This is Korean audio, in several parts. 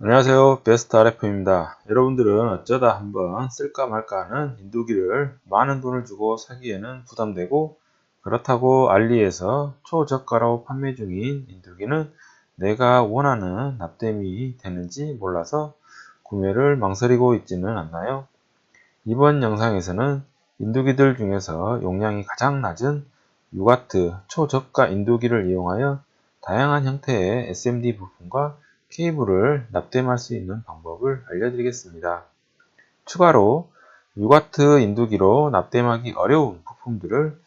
안녕하세요 베스트 RF입니다 여러분들은 어쩌다 한번 쓸까 말까 하는 인두기를 많은 돈을 주고 사기에는 부담되고 그렇다고 알리에서 초저가로 판매 중인 인두기는 내가 원하는 납땜이 되는지 몰라서 구매를 망설이고 있지는 않나요? 이번 영상에서는 인두기들 중에서 용량이 가장 낮은 6W 초저가 인두기를 이용하여 다양한 형태의 SMD 부품과 케이블을 납땜할 수 있는 방법을 알려드리겠습니다. 추가로 6W 인두기로 납땜하기 어려운 부품들을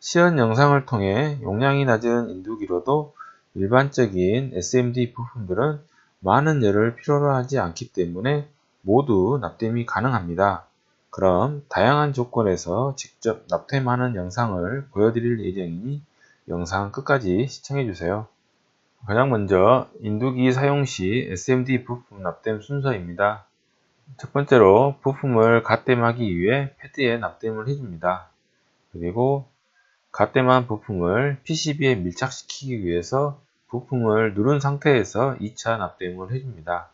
시연 영상을 통해 용량이 낮은 인두기로도 일반적인 SMD 부품들은 많은 열을 필요로 하지 않기 때문에 모두 납땜이 가능합니다. 그럼 다양한 조건에서 직접 납땜하는 영상을 보여드릴 예정이니 영상 끝까지 시청해주세요. 가장 먼저 인두기 사용 시 SMD 부품 납땜 순서입니다. 첫 번째로 부품을 갓땜하기 위해 패드에 납땜을 해줍니다. 그리고 갓땜한 부품을 PCB에 밀착시키기 위해서 부품을 누른 상태에서 2차 납땜을 해줍니다.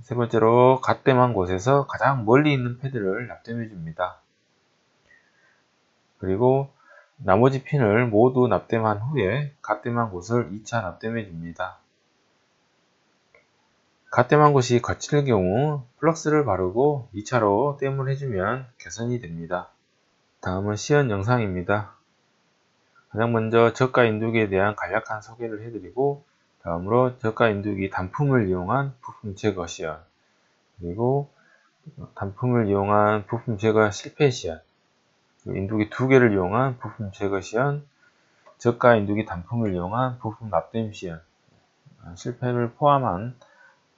세 번째로 갓땜한 곳에서 가장 멀리 있는 패드를 납땜해 줍니다. 그리고 나머지 핀을 모두 납땜한 후에 갓땜한 곳을 2차 납땜해 줍니다. 갓땜한 곳이 거칠 경우 플럭스를 바르고 2차로 땜을 해주면 개선이 됩니다. 다음은 시연 영상입니다. 가장 먼저 저가 인두기에 대한 간략한 소개를 해드리고 다음으로 저가 인두기 단품을 이용한 부품 제거 시연 그리고 단품을 이용한 부품 제거 실패 시연 인두기 두 개를 이용한 부품 제거 시연, 저가 인두기 단품을 이용한 부품 납땜 시연, 아, 실패를 포함한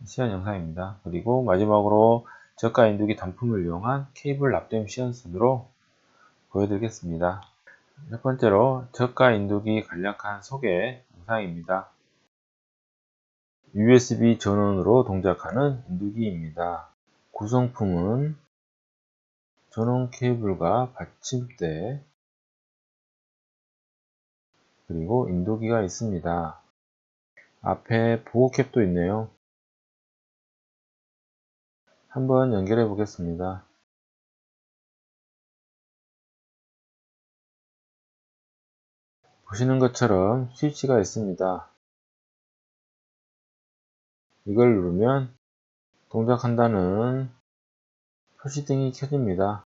시연 영상입니다. 그리고 마지막으로 저가 인두기 단품을 이용한 케이블 납땜 시연 순으로 보여드리겠습니다. 첫 번째로 저가 인두기 간략한 소개 영상입니다. USB 전원으로 동작하는 인두기입니다. 구성품은 전원 케이블과 받침대 그리고 인도기가 있습니다. 앞에 보호캡도 있네요. 한번 연결해 보겠습니다. 보시는 것처럼 스위치가 있습니다. 이걸 누르면 동작한다는 표시등이 켜집니다.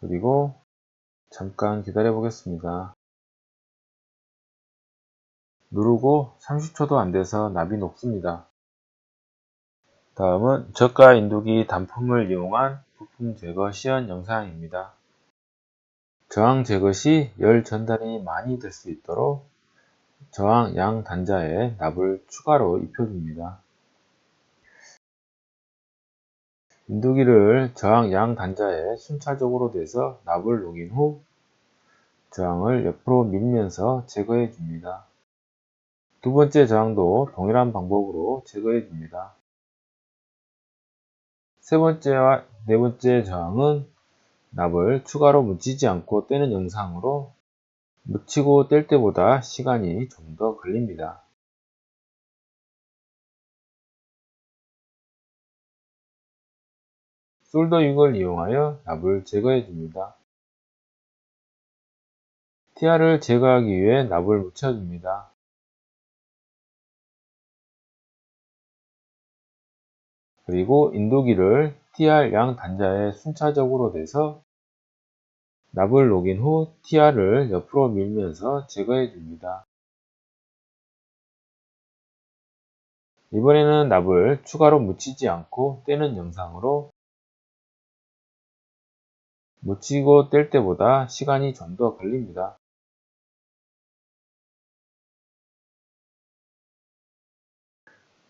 그리고 잠깐 기다려 보겠습니다. 누르고 30초도 안 돼서 납이 높습니다. 다음은 저가 인두기 단품을 이용한 부품 제거 시연 영상입니다. 저항 제거 시 열 전달이 많이 될 수 있도록 저항 양 단자에 납을 추가로 입혀줍니다. 인두기를 저항 양 단자에 순차적으로 대서 납을 녹인 후 저항을 옆으로 밀면서 제거해 줍니다. 두 번째 저항도 동일한 방법으로 제거해 줍니다. 세 번째와 네 번째 저항은 납을 추가로 묻히지 않고 떼는 영상으로 묻히고 뗄 때보다 시간이 좀 더 걸립니다. 솔더육을 이용하여 납을 제거해 줍니다. 티아를 제거하기 위해 납을 묻혀줍니다. 그리고 인도기를 TR 양 단자에 순차적으로 대서 납을 녹인 후 TR을 옆으로 밀면서 제거해 줍니다. 이번에는 납을 추가로 묻히지 않고 떼는 영상으로 묻히고 뗄 때보다 시간이 좀 더 걸립니다.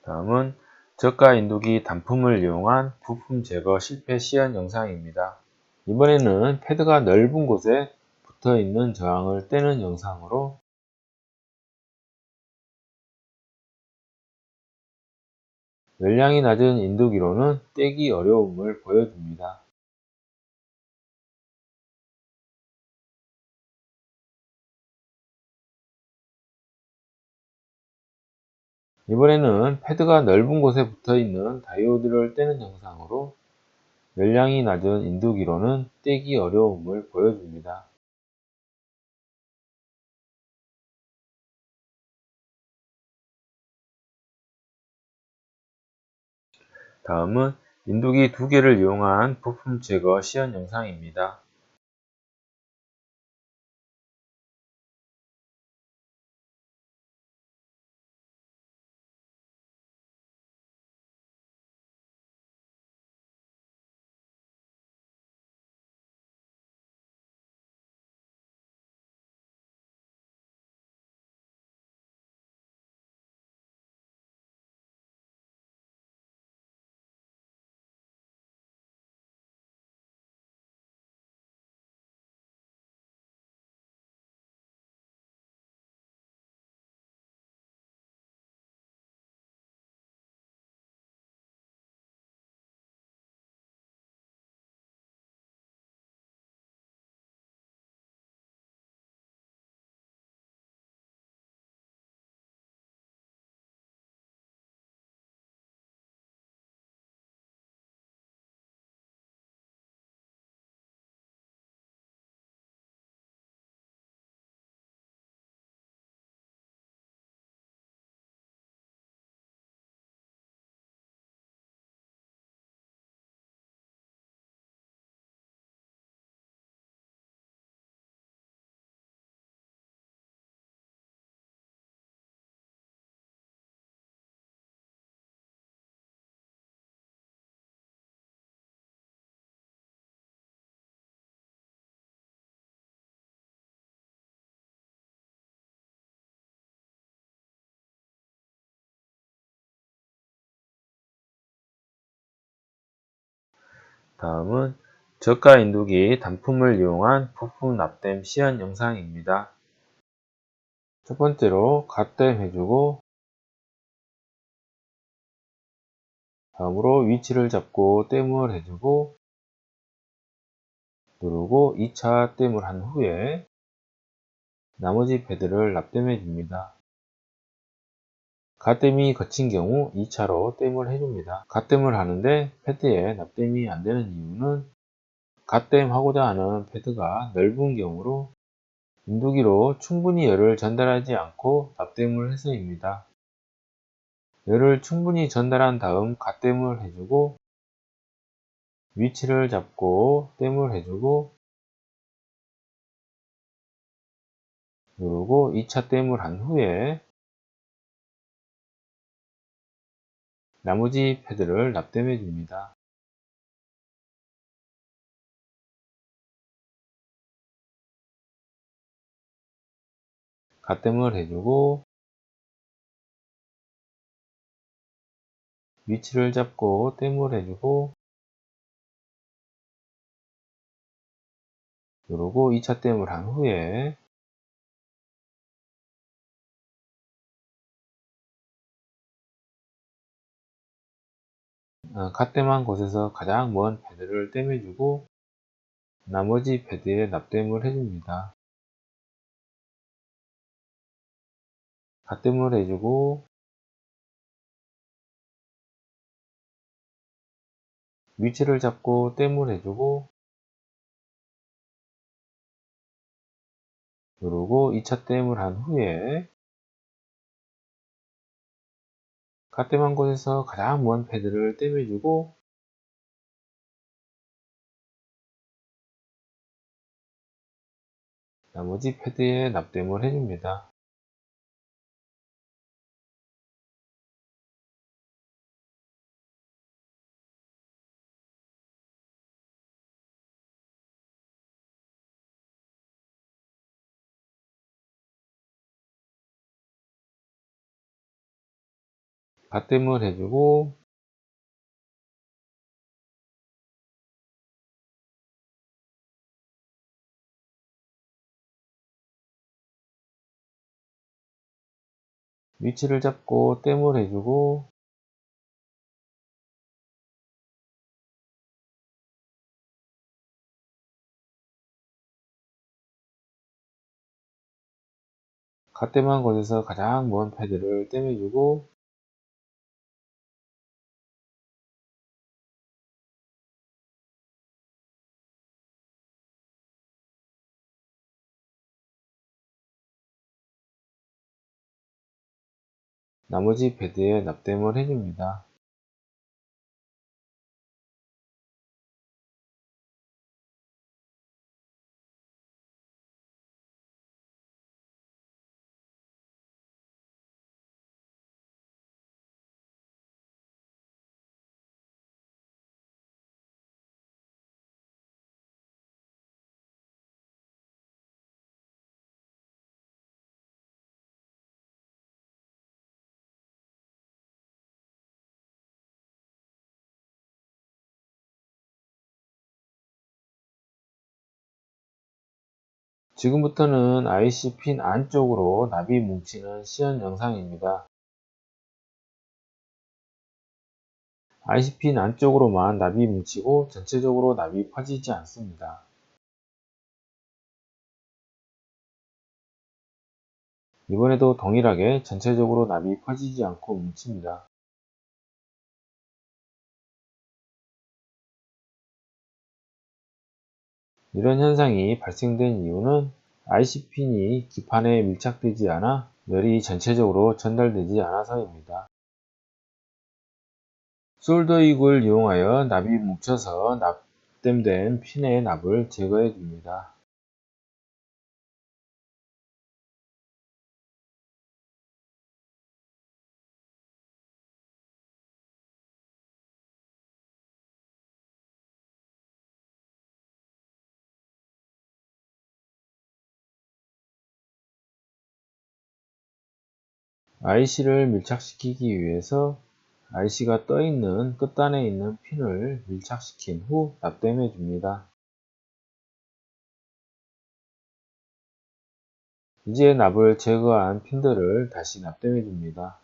다음은 저가 인두기 단품을 이용한 부품 제거 실패 시연 영상입니다. 이번에는 패드가 넓은 곳에 붙어 있는 저항을 떼는 영상으로 열량이 낮은 인두기로는 떼기 어려움을 보여줍니다. 이번에는 패드가 넓은 곳에 붙어 있는 다이오드를 떼는 영상으로 열량이 낮은 인두기로는 떼기 어려움을 보여줍니다. 다음은 인두기 두 개를 이용한 부품 제거 시연 영상입니다. 다음은 저가 인두기 단품을 이용한 부품 납땜 시연 영상입니다. 첫 번째로 갓댐 해주고 다음으로 위치를 잡고 댐을 해주고 누르고 2차 댐을 한 후에 나머지 패드를 납땜해 줍니다. 갓댐이 거친 경우 2차로 댐을 해줍니다. 갓댐을 하는데 패드에 납땜이 안되는 이유는 갓댐 하고자 하는 패드가 넓은 경우로 인두기로 충분히 열을 전달하지 않고 납땜을 해서입니다. 열을 충분히 전달한 다음 갓댐을 해주고 위치를 잡고 댐을 해주고 누르고 2차 댐을 한 후에 나머지 패드를 납땜해 줍니다. 갓댐을 해주고 위치를 잡고 댐을 해주고 누르고 2차 댐을 한 후에 갓댐한 곳에서 가장 먼 패드를 댐해주고 나머지 패드에 납땜을 해줍니다. 갓댐을 해주고 위치를 잡고 댐을 해주고 누르고 2차 댐을 한 후에 갓댐한 곳에서 가장 먼 패드를 댐해주고 나머지 패드에 납땜을 해줍니다. 갓댐을 해주고 위치를 잡고 댐을 해주고 갓댐한 곳에서 가장 먼 패드를 댐해주고 나머지 패드에 납땜을 해줍니다. 지금부터는 IC 핀 안쪽으로 납이 뭉치는 시연 영상입니다. IC 핀 안쪽으로만 납이 뭉치고 전체적으로 납이 퍼지지 않습니다. 이번에도 동일하게 전체적으로 납이 퍼지지 않고 뭉칩니다. 이런 현상이 발생된 이유는 IC핀이 기판에 밀착되지 않아 열이 전체적으로 전달되지 않아서입니다. 솔더익을 이용하여 납이 뭉쳐서 납땜된 핀의 납을 제거해 줍니다. IC를 밀착시키기 위해서 IC가 떠있는 끝단에 있는 핀을 밀착시킨 후 납땜해 줍니다. 이제 납을 제거한 핀들을 다시 납땜해 줍니다.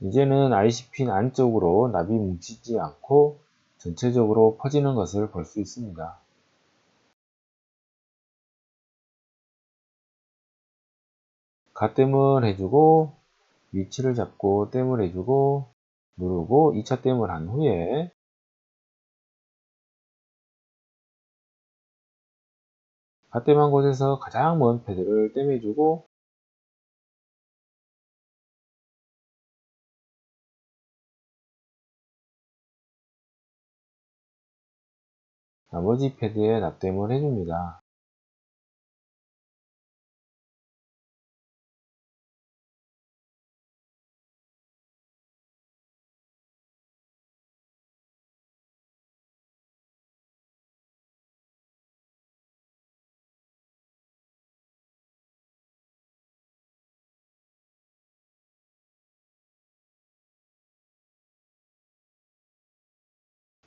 이제는 IC핀 안쪽으로 납이 뭉치지 않고 전체적으로 퍼지는 것을 볼 수 있습니다. 갓댐을 해주고 위치를 잡고 댐을 해주고 누르고 2차 댐을 한 후에 갓댐한 곳에서 가장 먼 패드를 댐해주고 나머지 패드에 납땜을 해줍니다.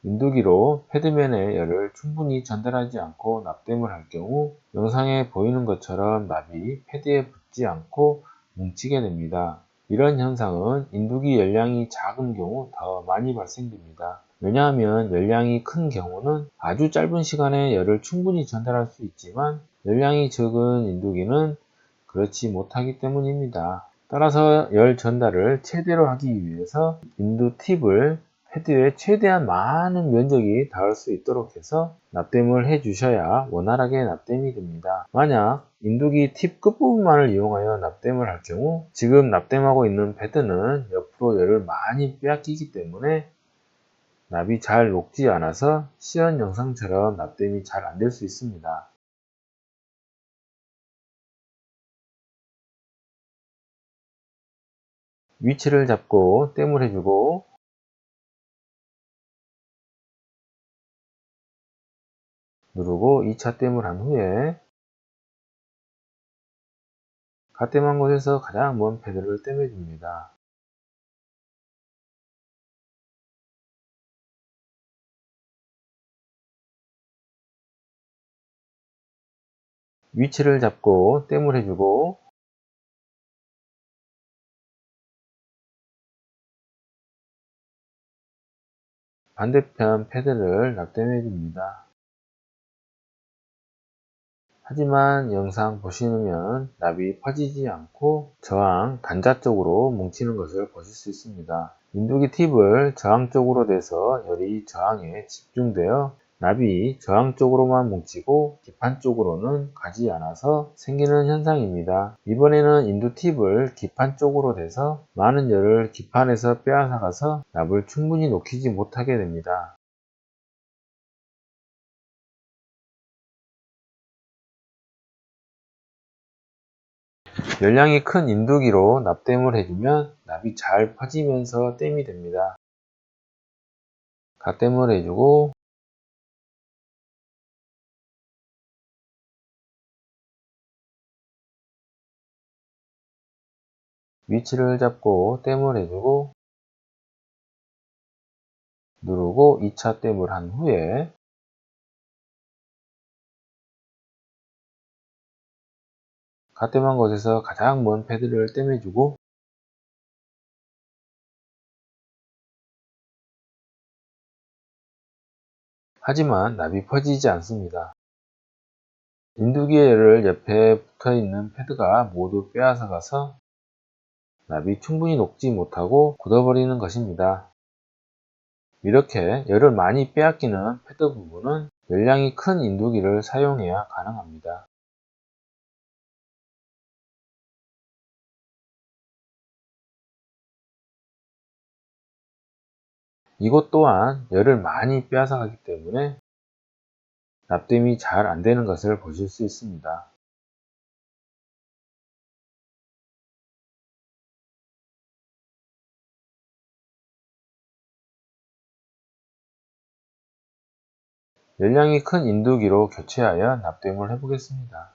인두기로 패드면에 열을 충분히 전달하지 않고 납땜을 할 경우 영상에 보이는 것처럼 납이 패드에 붙지 않고 뭉치게 됩니다. 이런 현상은 인두기 열량이 작은 경우 더 많이 발생됩니다. 왜냐하면 열량이 큰 경우는 아주 짧은 시간에 열을 충분히 전달할 수 있지만 열량이 적은 인두기는 그렇지 못하기 때문입니다. 따라서 열 전달을 최대로 하기 위해서 인두 팁을 헤드에 최대한 많은 면적이 닿을 수 있도록 해서 납땜을 해 주셔야 원활하게 납땜이 됩니다. 만약 인두기 팁 끝부분만을 이용하여 납땜을 할 경우 지금 납땜하고 있는 패드는 옆으로 열을 많이 빼앗기기 때문에 납이 잘 녹지 않아서 시연 영상처럼 납땜이 잘 안 될 수 있습니다. 위치를 잡고 땜을 해주고 누르고 2차 땜을 한 후에 갓땜한 곳에서 가장 먼 패드를 땜해줍니다. 위치를 잡고 땜을 해주고 반대편 패드를 납땜해 줍니다. 하지만 영상 보시면 납이 퍼지지 않고 저항 단자 쪽으로 뭉치는 것을 보실 수 있습니다. 인두기 팁을 저항 쪽으로 대서 열이 저항에 집중되어 납이 저항 쪽으로만 뭉치고 기판 쪽으로는 가지 않아서 생기는 현상입니다. 이번에는 인두 팁을 기판 쪽으로 대서 많은 열을 기판에서 빼앗아가서 납을 충분히 녹이지 못하게 됩니다. 열량이 큰 인두기로 납땜을 해주면 납이 잘 퍼지면서 땜이 됩니다. 갓땜을 해주고 위치를 잡고 땜을 해주고 누르고 2차 땜을 한 후에 갓땜한 곳에서 가장 먼 패드를 땜해주고 하지만 납이 퍼지지 않습니다. 인두기의 열을 옆에 붙어있는 패드가 모두 빼앗아 가서 납이 충분히 녹지 못하고 굳어버리는 것입니다. 이렇게 열을 많이 빼앗기는 패드 부분은 열량이 큰 인두기를 사용해야 가능합니다. 이것 또한 열을 많이 빼앗아 가기 때문에 납땜이 잘 안되는 것을 보실 수 있습니다. 열량이 큰 인두기로 교체하여 납땜을 해보겠습니다.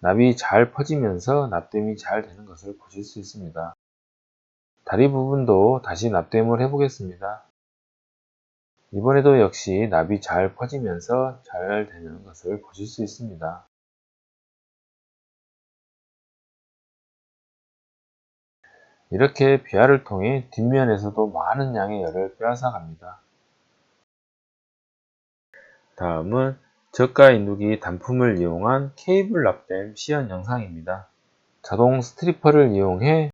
납이 잘 퍼지면서 납땜이 잘 되는 것을 보실 수 있습니다. 다리 부분도 다시 납땜을 해보겠습니다. 이번에도 역시 납이 잘 퍼지면서 잘 되는 것을 보실 수 있습니다. 이렇게 비아를 통해 뒷면에서도 많은 양의 열을 빼앗아 갑니다. 다음은 저가 인두기 단품을 이용한 케이블 납땜 시연 영상입니다. 자동 스트리퍼를 이용해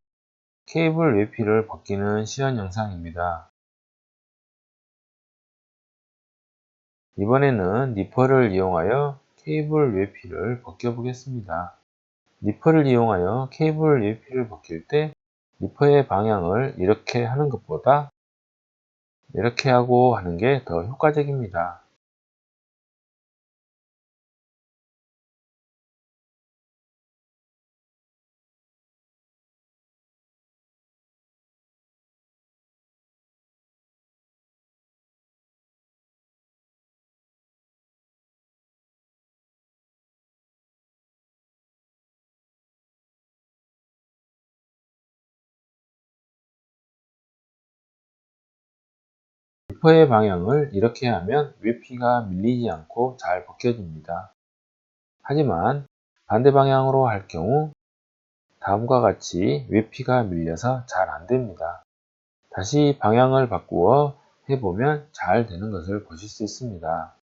케이블 외피를 벗기는 시연 영상입니다. 이번에는 니퍼를 이용하여 케이블 외피를 벗겨 보겠습니다. 니퍼를 이용하여 케이블 외피를 벗길 때 니퍼의 방향을 이렇게 하는 것보다 이렇게 하고 하는 게 더 효과적입니다. 리퍼의 방향을 이렇게 하면 외피가 밀리지 않고 잘 벗겨집니다. 하지만 반대 방향으로 할 경우 다음과 같이 외피가 밀려서 잘 안됩니다. 다시 방향을 바꾸어 해보면 잘 되는 것을 보실 수 있습니다.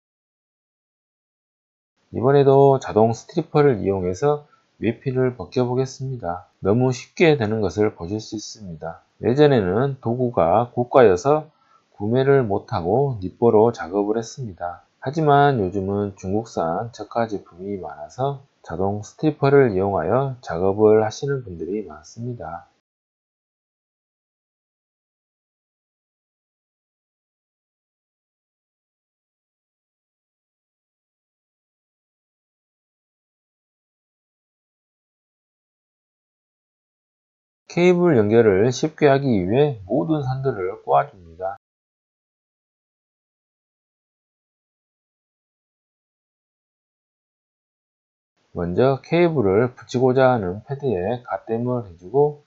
이번에도 자동 스트리퍼를 이용해서 외피를 벗겨 보겠습니다. 너무 쉽게 되는 것을 보실 수 있습니다. 예전에는 도구가 고가여서 구매를 못하고 니뽀로 작업을 했습니다. 하지만 요즘은 중국산 저가 제품이 많아서 자동 스티퍼를 이용하여 작업을 하시는 분들이 많습니다. 케이블 연결을 쉽게 하기 위해 모든 선들을 꼬아줍니다. 먼저 케이블을 붙이고자 하는 패드에 갓댐을 해주고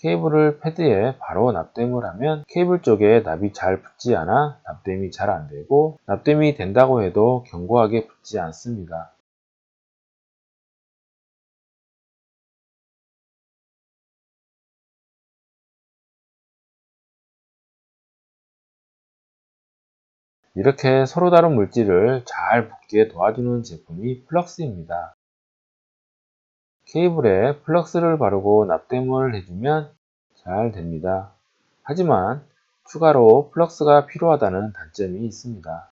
케이블을 패드에 바로 납땜을 하면 케이블 쪽에 납이 잘 붙지 않아 납땜이 잘 안되고 납땜이 된다고 해도 견고하게 붙지 않습니다. 이렇게 서로 다른 물질을 잘 붙게 도와주는 제품이 플럭스입니다. 케이블에 플럭스를 바르고 납땜을 해주면 잘 됩니다. 하지만 추가로 플럭스가 필요하다는 단점이 있습니다.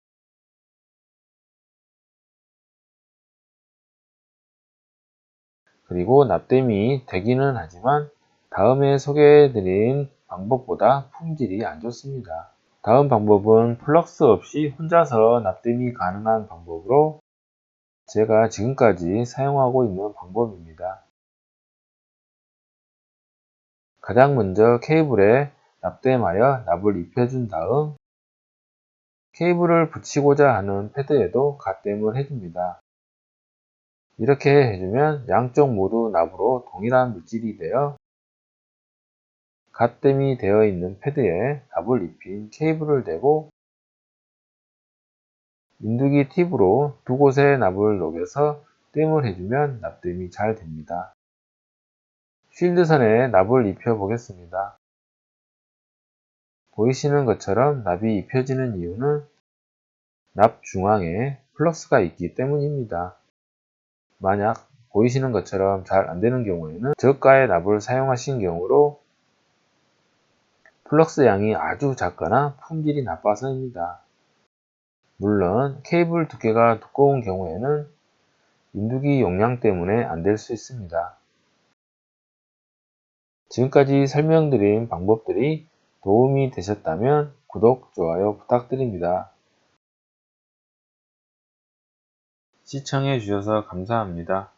그리고 납땜이 되기는 하지만 다음에 소개해드린 방법보다 품질이 안 좋습니다. 다음 방법은 플럭스 없이 혼자서 납땜이 가능한 방법으로 제가 지금까지 사용하고 있는 방법입니다. 가장 먼저 케이블에 납땜하여 납을 입혀준 다음 케이블을 붙이고자 하는 패드에도 갓땜을 해줍니다. 이렇게 해주면 양쪽 모두 납으로 동일한 물질이 되어 갓땜이 되어 있는 패드에 납을 입힌 케이블을 대고 인두기 팁으로 두 곳에 납을 녹여서 땜을 해주면 납땜이 잘 됩니다. 쉴드선에 납을 입혀 보겠습니다. 보이시는 것처럼 납이 입혀지는 이유는 납 중앙에 플러스가 있기 때문입니다. 만약 보이시는 것처럼 잘 안되는 경우에는 저가의 납을 사용하신 경우로 플럭스 양이 아주 작거나 품질이 나빠서입니다. 물론 케이블 두께가 두꺼운 경우에는 인두기 용량 때문에 안 될 수 있습니다. 지금까지 설명드린 방법들이 도움이 되셨다면 구독, 좋아요 부탁드립니다. 시청해 주셔서 감사합니다.